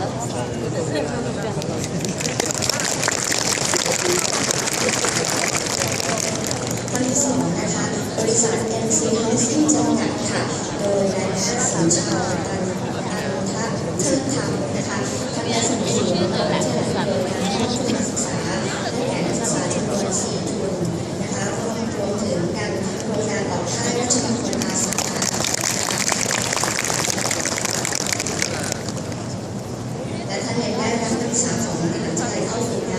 ที่สองนะคะบริษัท NC จำกัดค่ะ โดยนายแพทย์สามชาตันตันทะเทิดไท 想次我们能站在高速。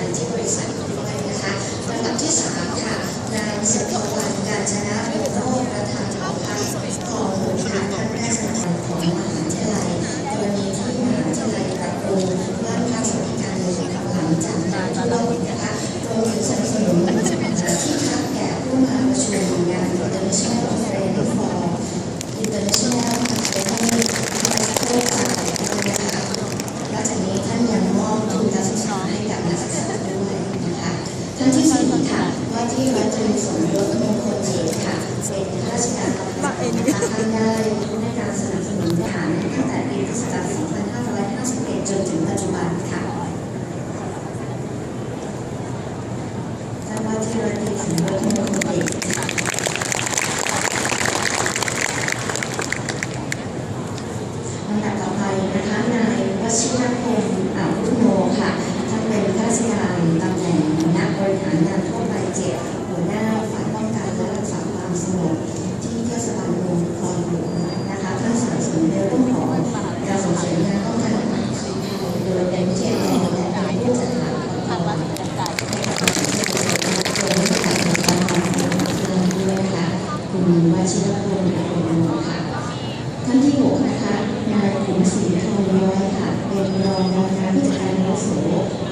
ท่านที่สี่ค่ะว่าที่ร้อยตรีสมยศมงคลเอกค่ะ เป็นข้าราชการบำนาญนะคะท่านได้ให้การสนับสนุนทหารตั้งแต่ปีพุทธศักราช2551 จนถึงปัจจุบันค่ะท่านว่าที่ร้อยตรีสมยศมงคลเอกค่ะลำดับต่อไปนะคะนายวชิรพงศ์อาวุโนค่ะท่านเป็นข้าราชการตำแหน่ง บริหารงานทั่วไปเจ็ดหัวหน้าฝ่ายป้องกันและรักษาความสงบที่เทศบาลเมืองคลองหลวงนะคะท่านสนับสนุนในเรื่องของการส่งเสริมงานป้องกันโดยเป็นผู้แทนและผู้จัดหาอุปกรณ์ให้กับประชางค์กรของเมืองด้วยนะคะคุณวชิรพงศ์อาวุโนค่ะท่านที่หกนะคะนายขุนศรีทองย้อยค่ะเป็นรองกรรมการผู้จัดการอาวุโส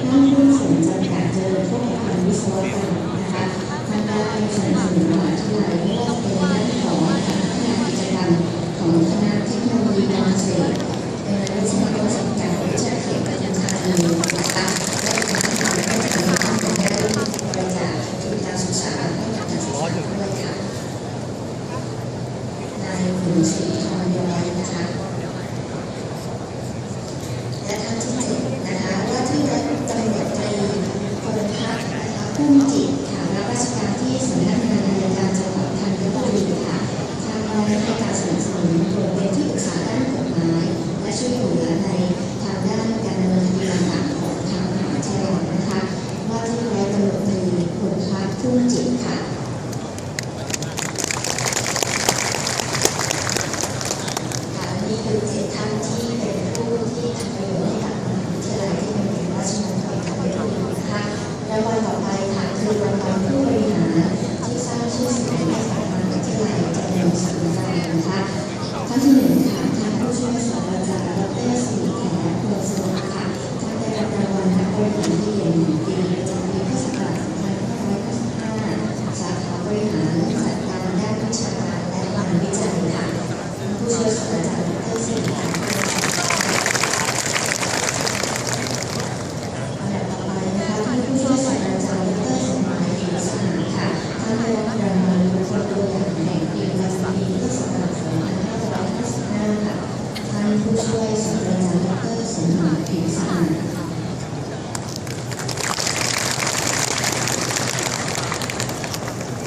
ห้างหุ้นส่วนจำกัดเจริญโภคภัณฑ์วิศวกรรมนะคะท่านได้สนับสนุนมหาวิทยาลัยไม่ว่าจะเป็นด้านของการพัฒนากิจกรรมของคณะเทคโนโลยีการเกษตรเป็นนายกสมาคมสังกัดวิชาเขตประจำชาตินะคะและอีกทั้งทำให้ทางท่านได้บริจาคทุนการศึกษาให้กับการศึกษาด้วยค่ะ นายขุนศรีทองย้อยนะคะ และท่านที่เจ็ดนะคะว่าที่ร้อยตำรวจตรีพลพัฒน์นะคะพุ่มจิตค่ะรับราชการที่สำนักงานอัยการจังหวัดธัญบุรีค่ะท่านได้ให้การสนับสนุนโดยเป็นที่ปรึกษาด้านกฎหมาย และช่วยเหลือในทางด้านการดำเนินคดีต่างๆของทางมหาวิทยาลัยนะคะ ว่าที่ร้อยตำรวจตรีพลพัฒน์พุ่มจิตค่ะ ค่ะ นี่คือเจ็ดท่านที่เป็นผู้ที่ทำประโยชน์ให้กับมหาวิทยาลัยที่เป็นราชมงคลธัญบุรีนะคะและวันต่อไปค่ะคือรางวัลผู้บริหารที่สร้างชื่อเสียงให้กับมหาวิทยาลัยจำนวนสามรางวัลนะคะท่านที่หนึ่งค่ะท่านผู้ช่วยศาสตราจารย์ดรศรีแขกพลสวัสดิ์ค่ะท่านได้รับรางวัลนักบริหารที่เด่นแห่งปีประจำปีพุทธศักราช2555สาขาบริหารจัดการด้านวิชาการและงานวิจัยค่ะผู้ช่วยศาสตราจารย์ดรสิริพันธ์อันดับต่อไปนะคะท่านผู้ช่วยศาสตราจารย์ดรสมหมายผิวสะอาดค่ะท่านได้รับรางวัลบุคคลตัวอย่างแห่งปีประจำปีพุทธศักราช2555ค่ะท่านผู้ช่วยศาสตราจารย์ดรสมหมายผิวสะอาด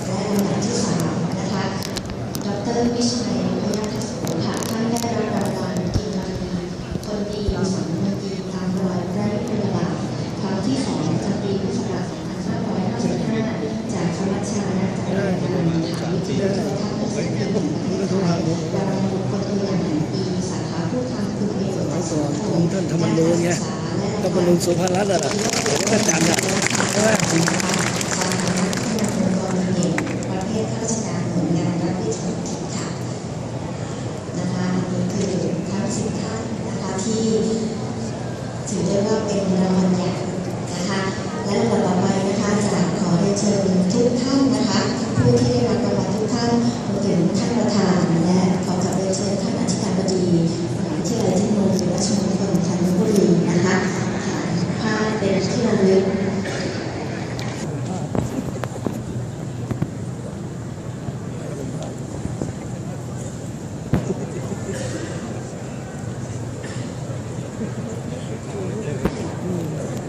และลำดับที่สามนะคะ ดรวิชัยพยัคฆโสค่ะท่านได้รับรางวัลกินนารีคนดีสังคมดีตามรอยพระยุคลบาทครั้งที่สองประจำปีพุทธศักราช2555จากสมัชชานักจัดรายการมหาวิทยาลัยท่าเกษตรแห่งประเทศไทยรางวัลบุคคลตัวอย่างแห่งปีสาขาผู้ทำคุณประโยชน์ ของท่านธรรมนูญไงธรรมนูญสุภารัตน์อะล่ะเดี๋ยวก็จันะใช่ไหมสานักพัฒนาองค์กรเด่นประเภทข้าราชการหน่วยงานรัฐวิสาหกิจค่ะนะคะนี่คือทั้งสิบท่านนะคะที่ถือได้ว่าเป็นรางวัลใหญ่ Thank you.